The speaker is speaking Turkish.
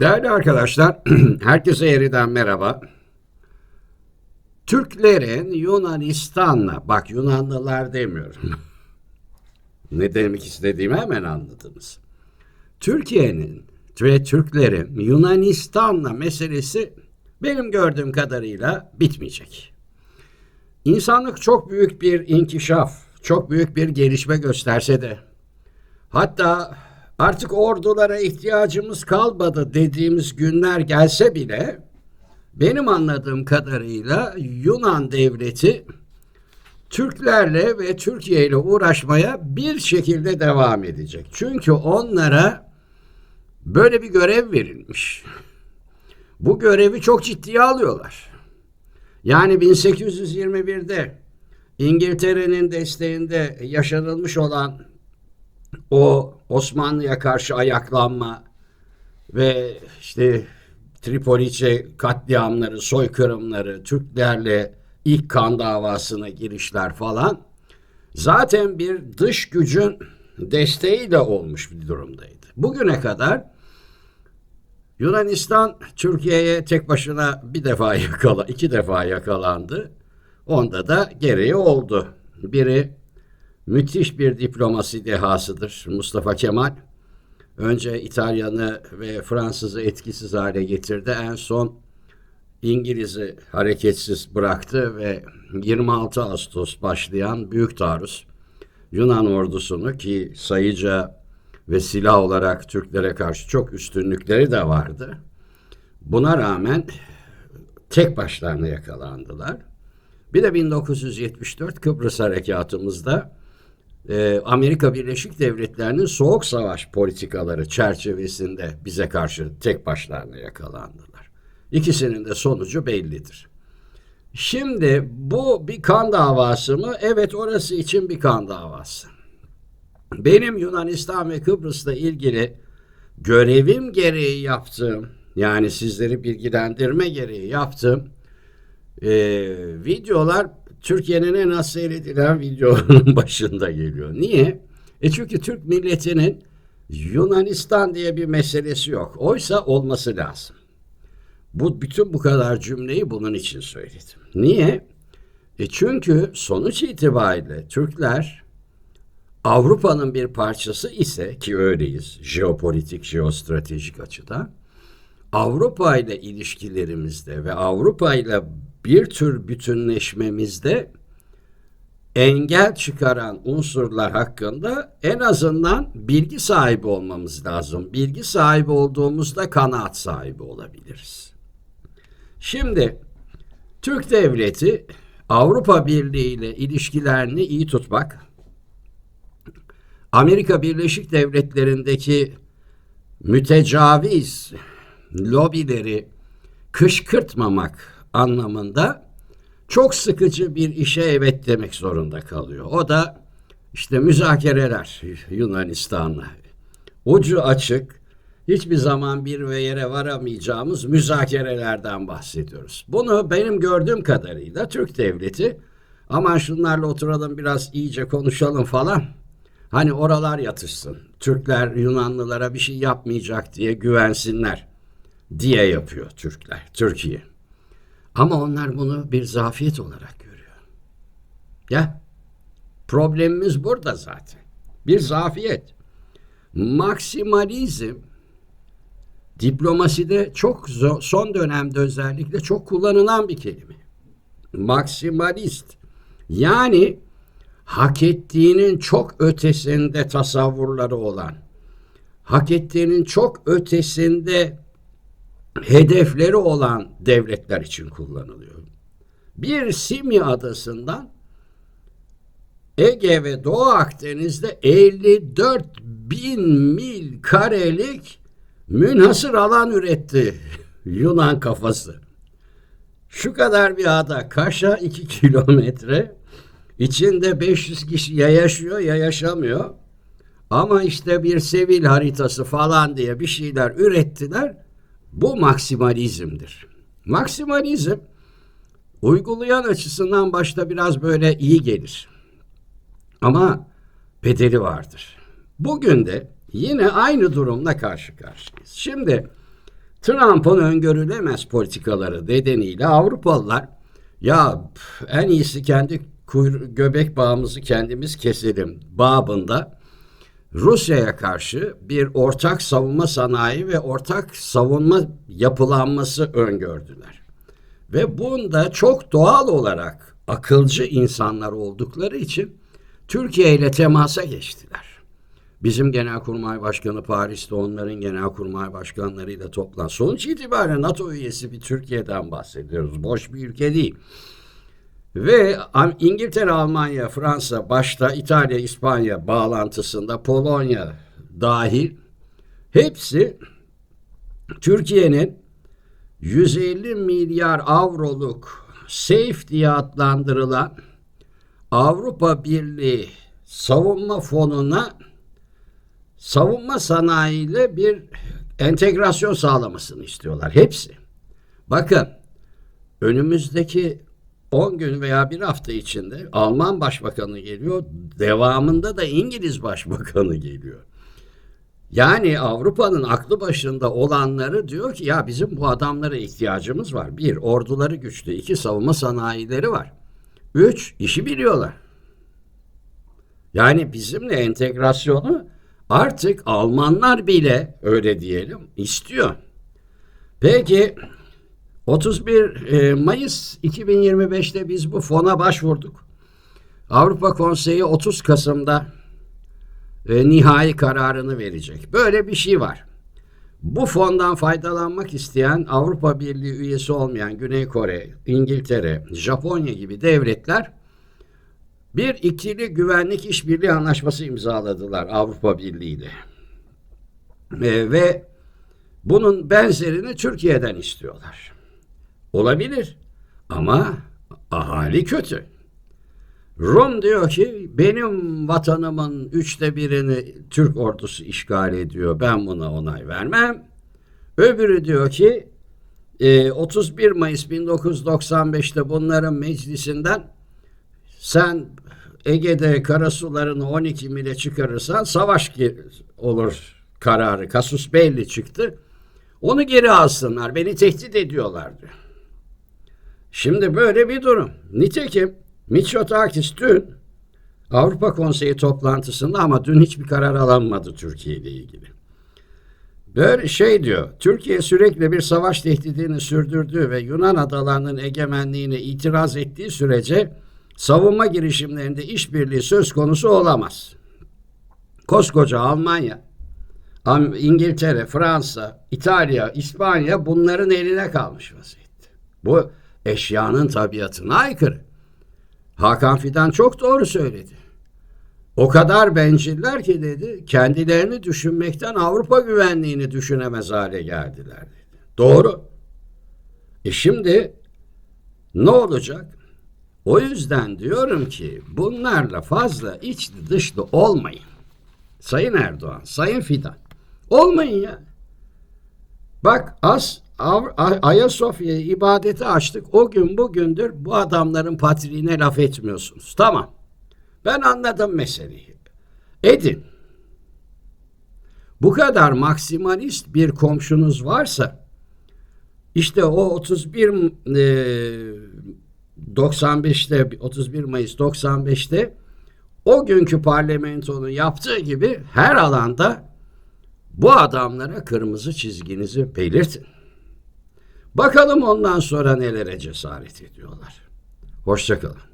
Değerli arkadaşlar, herkese yeniden merhaba. Türklerin Yunanistan'la, bak Yunanlılar demiyorum. ne demek istediğimi hemen anladınız. Türkiye'nin ve Türklerin Yunanistan'la meselesi benim gördüğüm kadarıyla bitmeyecek. İnsanlık çok büyük bir inkişaf, çok büyük bir gelişme gösterse de hatta artık ordulara ihtiyacımız kalmadı dediğimiz günler gelse bile benim anladığım kadarıyla Yunan devleti Türklerle ve Türkiye ile uğraşmaya bir şekilde devam edecek. Çünkü onlara böyle bir görev verilmiş. Bu görevi çok ciddiye alıyorlar. Yani 1821'de İngiltere'nin desteğinde yaşanılmış olan o Osmanlı'ya karşı ayaklanma ve işte Tripolice katliamları, soykırımları, Türklerle ilk kan davasına girişler falan zaten bir dış gücün desteğiyle olmuş bir durumdaydı. Bugüne kadar Yunanistan Türkiye'ye tek başına bir defa yakala, iki defa yakalandı. Onda da gereği oldu. Biri müthiş bir diplomasi dehasıdır Mustafa Kemal. Önce İtalyanı ve Fransız'ı etkisiz hale getirdi. En son İngiliz'i hareketsiz bıraktı ve 26 Ağustos başlayan büyük taarruz Yunan ordusunu ki sayıca ve silah olarak Türklere karşı çok üstünlükleri de vardı. Buna rağmen tek başlarına yakalandılar. Bir de 1974 Kıbrıs harekatımızda e, Amerika Birleşik Devletleri'nin soğuk savaş politikaları çerçevesinde bize karşı tek başlarına yakalandılar. İkisinin de sonucu bellidir. Şimdi bu bir kan davası mı? Evet orası için bir kan davası. Benim Yunanistan ve Kıbrıs'la ilgili görevim gereği yaptığım yani sizleri bilgilendirme gereği yaptığım e, videolar Türkiye'nin en az seyredilen videolarının başında geliyor. Niye? E çünkü Türk milletinin Yunanistan diye bir meselesi yok. Oysa olması lazım. Bu bütün bu kadar cümleyi bunun için söyledim. Niye? E çünkü sonuç itibariyle Türkler Avrupa'nın bir parçası ise ki öyleyiz jeopolitik, jeostratejik açıdan Avrupa ile ilişkilerimizde ve Avrupa ile bir tür bütünleşmemizde engel çıkaran unsurlar hakkında en azından bilgi sahibi olmamız lazım. Bilgi sahibi olduğumuzda kanaat sahibi olabiliriz. Şimdi Türk devleti Avrupa Birliği ile ilişkilerini iyi tutmak, Amerika Birleşik Devletleri'ndeki mütecaviz lobileri kışkırtmamak anlamında çok sıkıcı bir işe evet demek zorunda kalıyor. O da işte müzakereler Yunanistan'la. Ucu açık, hiçbir zaman bir ve yere varamayacağımız müzakerelerden bahsediyoruz. Bunu benim gördüğüm kadarıyla Türk devleti aman şunlarla oturalım biraz iyice konuşalım falan. Hani oralar yatışsın. Türkler Yunanlılara bir şey yapmayacak diye güvensinler diye yapıyor Türkler, Türkiye. Ama onlar bunu bir zafiyet olarak görüyor. Ya problemimiz burada zaten. Bir zafiyet. Maksimalizm diplomaside çok son dönemde özellikle çok kullanılan bir kelime. Maksimalist. Yani hak ettiğinin çok ötesinde tasavvurları olan, hak ettiğinin çok ötesinde hedefleri olan devletler için kullanılıyor. Bir Simya adasından Ege ve Doğu Akdeniz'de 54 bin mil karelik münhasır alan üretti Yunan kafası. Şu kadar bir ada, Kaş'a 2 kilometre, içinde 500 kişi ya yaşıyor ya yaşamıyor. Ama işte bir Sevil haritası falan diye bir şeyler ürettiler. Bu maksimalizmdir. Maksimalizm uygulayan açısından başta biraz böyle iyi gelir. Ama bedeli vardır. Bugün de yine aynı durumla karşı karşıyayız. Şimdi Trump'ın öngörülemez politikaları nedeniyle Avrupalılar ya en iyisi kendi kuyru- göbek bağımızı kendimiz keselim babında Rusya'ya karşı bir ortak savunma sanayi ve ortak savunma yapılanması öngördüler. Ve bunda çok doğal olarak akılcı insanlar oldukları için Türkiye ile temasa geçtiler. Bizim Genelkurmay Başkanı Paris'te onların Genelkurmay Başkanlarıyla toplan. Sonuç itibariyle NATO üyesi bir Türkiye'den bahsediyoruz. Boş bir ülke değil. Ve İngiltere, Almanya, Fransa, başta İtalya, İspanya bağlantısında Polonya dahil hepsi Türkiye'nin 150 milyar avroluk safe diye adlandırılan Avrupa Birliği savunma fonuna savunma sanayiyle bir entegrasyon sağlamasını istiyorlar. Hepsi. Bakın önümüzdeki 10 gün veya bir hafta içinde Alman Başbakanı geliyor. Devamında da İngiliz Başbakanı geliyor. Yani Avrupa'nın aklı başında olanları diyor ki ya bizim bu adamlara ihtiyacımız var. Bir, orduları güçlü. iki savunma sanayileri var. Üç, işi biliyorlar. Yani bizimle entegrasyonu artık Almanlar bile öyle diyelim istiyor. Peki 31 e, Mayıs 2025'te biz bu fona başvurduk. Avrupa Konseyi 30 Kasım'da e, nihai kararını verecek. Böyle bir şey var. Bu fondan faydalanmak isteyen Avrupa Birliği üyesi olmayan Güney Kore, İngiltere, Japonya gibi devletler bir ikili güvenlik işbirliği anlaşması imzaladılar Avrupa Birliği ile. E, ve bunun benzerini Türkiye'den istiyorlar. Olabilir ama ahali kötü. Rum diyor ki benim vatanımın üçte birini Türk ordusu işgal ediyor. Ben buna onay vermem. Öbürü diyor ki e, 31 Mayıs 1995'te bunların meclisinden sen Ege'de karasularını 12 mile çıkarırsan savaş olur kararı. Kasus belli çıktı. Onu geri alsınlar. Beni tehdit ediyorlar diyor. Şimdi böyle bir durum. Nitekim Mitsotakis dün Avrupa Konseyi toplantısında ama dün hiçbir karar alınmadı Türkiye ile ilgili. Böyle şey diyor, Türkiye sürekli bir savaş tehdidini sürdürdüğü ve Yunan adalarının egemenliğine itiraz ettiği sürece savunma girişimlerinde işbirliği söz konusu olamaz. Koskoca Almanya, İngiltere, Fransa, İtalya, İspanya bunların eline kalmış vaziyette. Bu eşyanın tabiatına aykırı. Hakan Fidan çok doğru söyledi. O kadar benciller ki dedi, kendilerini düşünmekten Avrupa güvenliğini düşünemez hale geldiler dedi. Doğru. E şimdi ne olacak? O yüzden diyorum ki bunlarla fazla içli dışlı olmayın. Sayın Erdoğan, Sayın Fidan. Olmayın ya. Bak az Av- A- Ayasofya'ya ibadeti açtık. O gün bugündür bu adamların patriğine laf etmiyorsunuz. Tamam. Ben anladım meseleyi. Edin. Bu kadar maksimalist bir komşunuz varsa işte o 31 e, 95'te 31 Mayıs 95'te o günkü parlamentonun yaptığı gibi her alanda bu adamlara kırmızı çizginizi belirtin. Bakalım ondan sonra nelere cesaret ediyorlar. Hoşçakalın.